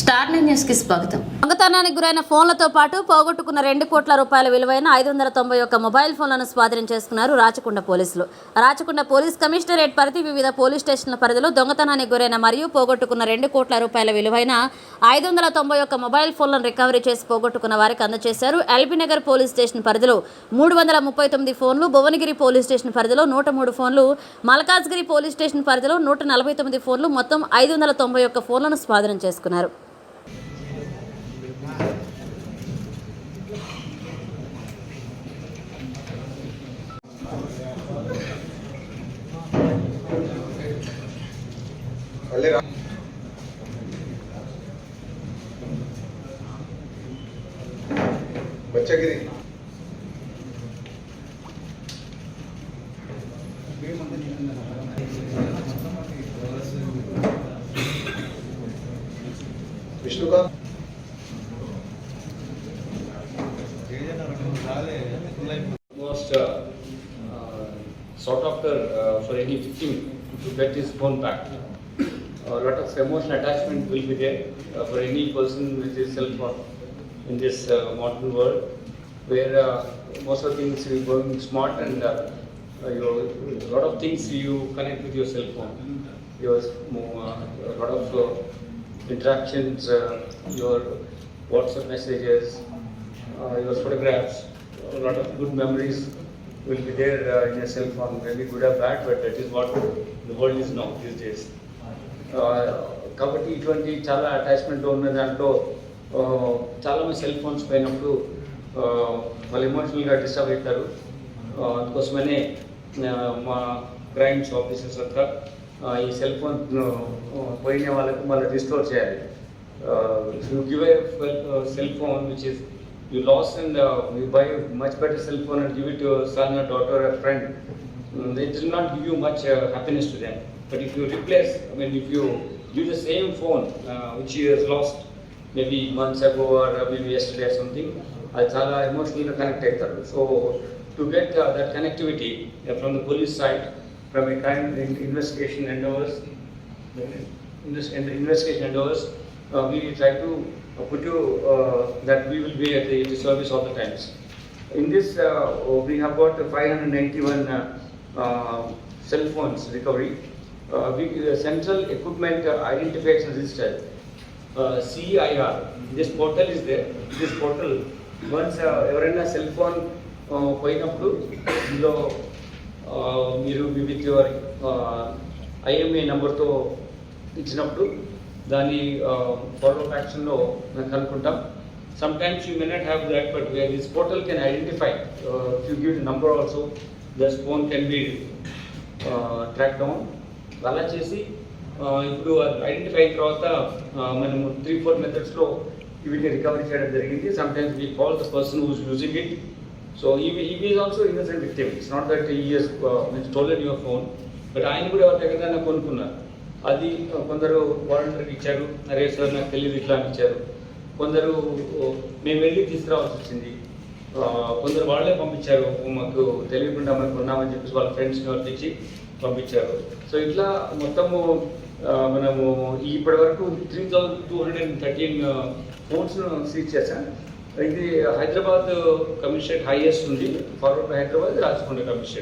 Star న్యూస్కి స్వాగతం. దొంగతనానికి గురైన ఫోన్లతో పాటు పోగొట్టుకున్న రెండు కోట్ల రూపాయల విలువైన ఐదు వందల తొంభై ఒక్క మొబైల్ ఫోన్లను స్వాధీనం చేసుకున్నారు రాచకొండ పోలీసులు. రాచకొండ పోలీస్ కమిషనరేట్ పరిధి వివిధ పోలీస్ స్టేషన్ల పరిధిలో దొంగతనానికి గురైన మరియు పోగొట్టుకున్న రెండు కోట్ల రూపాయల విలువైన ఐదు వందల తొంభై ఒక్క మొబైల్ ఫోన్లను రికవరీ చేసి పోగొట్టుకున్న వారికి అందజేశారు. ఎల్బీనగర్ పోలీస్ స్టేషన్ పరిధిలో మూడు వందల ముప్పై తొమ్మిది ఫోన్లు భువనగిరి పోలీస్ స్టేషన్ పరిధిలో నూట మూడు ఫోన్లు మల్కాజ్గిరి పోలీస్ స్టేషన్ పరిధిలో నూట నలభై తొమ్మిది ఫోన్లు మొత్తం ఐదు వందల తొంభై ఒక్క ఫోన్లను స్వాధీనం చేసుకున్నారు. पहले बच्चागिरी विष्णु का almost uh, uh, sought after uh, for any victim to get his phone back. A lot of emotional attachment will be there uh, for any person with his cell phone in this uh, modern world, where uh, most of things are going smart and uh, uh, your, a lot of things you connect with your cell phone. Your uh, a lot of uh, interactions, uh, your WhatsApp messages, uh, your photographs, a lot of good memories will be there uh, in your cell phone, maybe good or bad, but that is what the world is now these days. కాబట్టి ఇటువంటి చాలా attachment ఉన్న దాంట్లో చాలామంది చాలా cell phones పోయినప్పుడు వాళ్ళు ఎమోషనల్గా డిస్టర్బ్ అవుతారు అందుకోసమనే మా క్రైమ్స్ ఆఫీసర్స్ అంతా ఈ సెల్ ఫోన్ పోయిన వాళ్ళకు మళ్ళీ రిస్టోర్ చేయాలి. You give a cell phone which is you lose and you buy much better cell phone and give it phone and give to your son or daughter or a friend, mm, it will not give you much uh, happiness to them. But if you replace, I mean, if you give the same phone uh, which he has lost maybe months ago or uh, maybe yesterday or something, అది చాలా ఎమోషనల్గా connect అవుతారు so to get that connectivity from the police side from a crime investigation and overs in this in the investigation endeavors, uh, we try to uh, put you uh, that we will be at the, the service all the times. In this, uh, we have got 591 cell phones recovery central equipment identification register, uh, CIR. This portal is there. Portal once ఎవరైనా cell phone పోయినప్పుడు ఇందులో మీరు with your IMA నెంబర్తో ఇచ్చినప్పుడు దాని follow యాక్షన్లో మేము కనుక్కుంటాం sometimes you may not have that but this portal can identify you give number also this phone can be track down అలా చేసి ఇప్పుడు ఐడెంటిఫై అయిన తర్వాత మనము త్రీ ఫోర్ మెథడ్స్లో వీటిని రికవరీ చేయడం జరిగింది. Sometimes we call the person who's using it so he he is also innocent victim it's not that he's stolen your phone but ఆయన కూడా ఎవరి దగ్గర కొనుక్కున్నారు. అది కొందరు వాలంటీర్కి ఇచ్చారు. అరే సార్ నాకు తెలియదు ఇట్లా అని ఇచ్చారు. కొందరు మేము వెళ్ళి తీసుకురావాల్సి వచ్చింది. కొందరు వాళ్ళే పంపించారు. మాకు తెలియకుండా మనకు కొన్నామని చెప్పేసి వాళ్ళ ఫ్రెండ్స్ని వర్తించి పంపించారు. సో ఇట్లా మొత్తము మనము ఇప్పటి వరకు three thousand two hundred and thirteen ఫోన్స్ను seize చేశాం. ఇది హైదరాబాద్ కమిషనరేట్ హైయెస్ట్ ఉంది. Forward Hyderabad Rachakonda commissionerate.